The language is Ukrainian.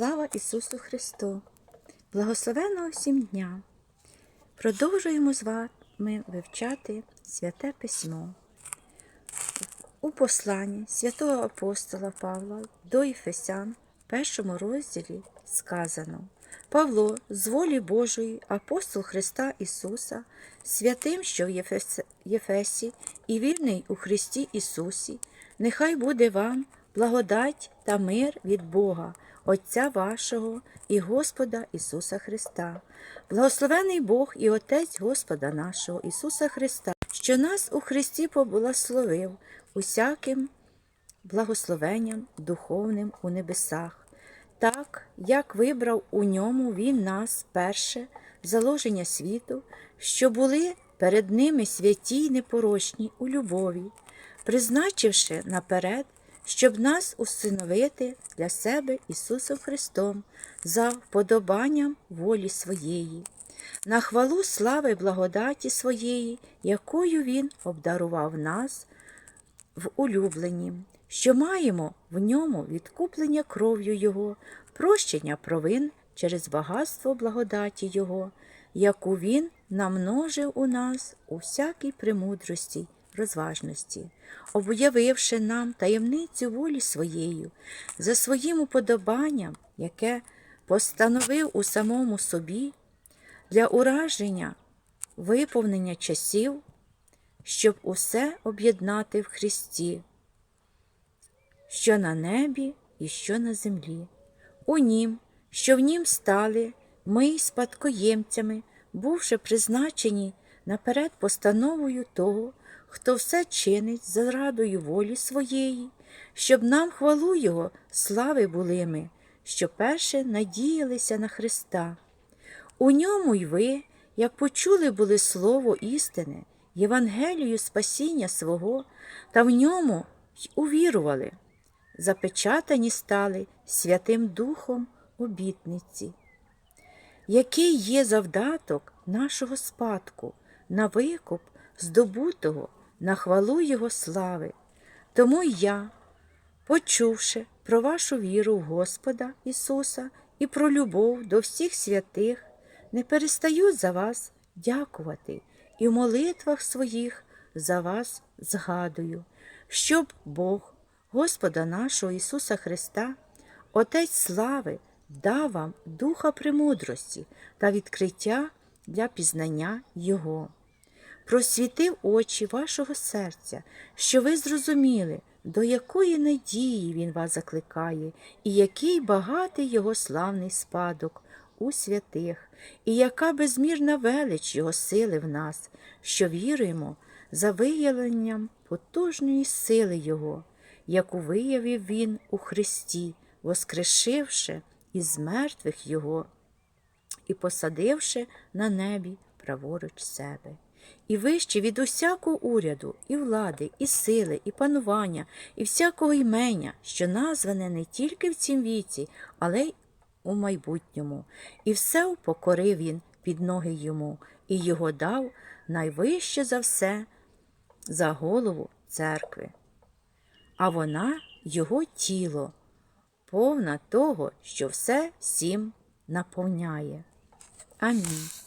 Слава Ісусу Христу! Благословенного всім дня! Продовжуємо з вами вивчати Святе Письмо. У посланні святого апостола Павла до Ефесян в першому розділі сказано Павло, з волі Божої, апостол Христа Ісуса, святим, що в Єфес- Єфесі, і вірний у Христі Ісусі, нехай буде вам благодать та мир від Бога, Отця вашого і Господа Ісуса Христа. Благословений Бог і Отець Господа нашого Ісуса Христа, що нас у Христі поблагословив усяким благословенням духовним у небесах, так як вибрав у ньому Він нас перше заложення світу, що були перед ними святі й непорочні у любові, призначивши наперед, щоб нас усиновити для себе Ісусом Христом за вподобанням волі своєї, на хвалу слави благодаті своєї, якою Він обдарував нас в улюбленні, що маємо в ньому відкуплення кров'ю Його, прощення провин через багатство благодаті Його, яку Він намножив у нас у всякій премудрості, розважності, об'явивши нам таємницю волі своєю, за своїм уподобанням, яке постановив у самому собі для ураження, виповнення часів, щоб усе об'єднати в Христі, що на небі і що на землі. У нім, що в нім стали ми й спадкоємцями, бувши призначені наперед постановою того, хто все чинить за радою волі своєї, щоб нам хвалу Його слави були ми, що перше надіялися на Христа. У ньому й ви, як почули були слово істини, Євангелію спасіння свого, та в ньому й увірували, запечатані стали Святим Духом обітниці, який є завдаток нашого спадку, на викуп здобутого, на хвалу Його слави. Тому я, почувши про вашу віру в Господа Ісуса і про любов до всіх святих, не перестаю за вас дякувати і в молитвах своїх за вас згадую, щоб Бог, Господа нашого Ісуса Христа, Отець слави, дав вам духа премудрості та відкриття для пізнання Його. Просвітив очі вашого серця, що ви зрозуміли, до якої надії Він вас закликає, і який багатий Його славний спадок у святих, і яка безмірна велич Його сили в нас, що віруємо за виявленням потужної сили Його, яку виявив Він у Христі, воскрешивши із мертвих Його і посадивши на небі праворуч себе. І вище від усякого уряду, і влади, і сили, і панування, і всякого імення, що назване не тільки в цім віці, але й у майбутньому, і все упокорив він під ноги йому, і його дав найвище за все за голову церкви. А вона його тіло, повна того, що все всім наповняє. Амінь.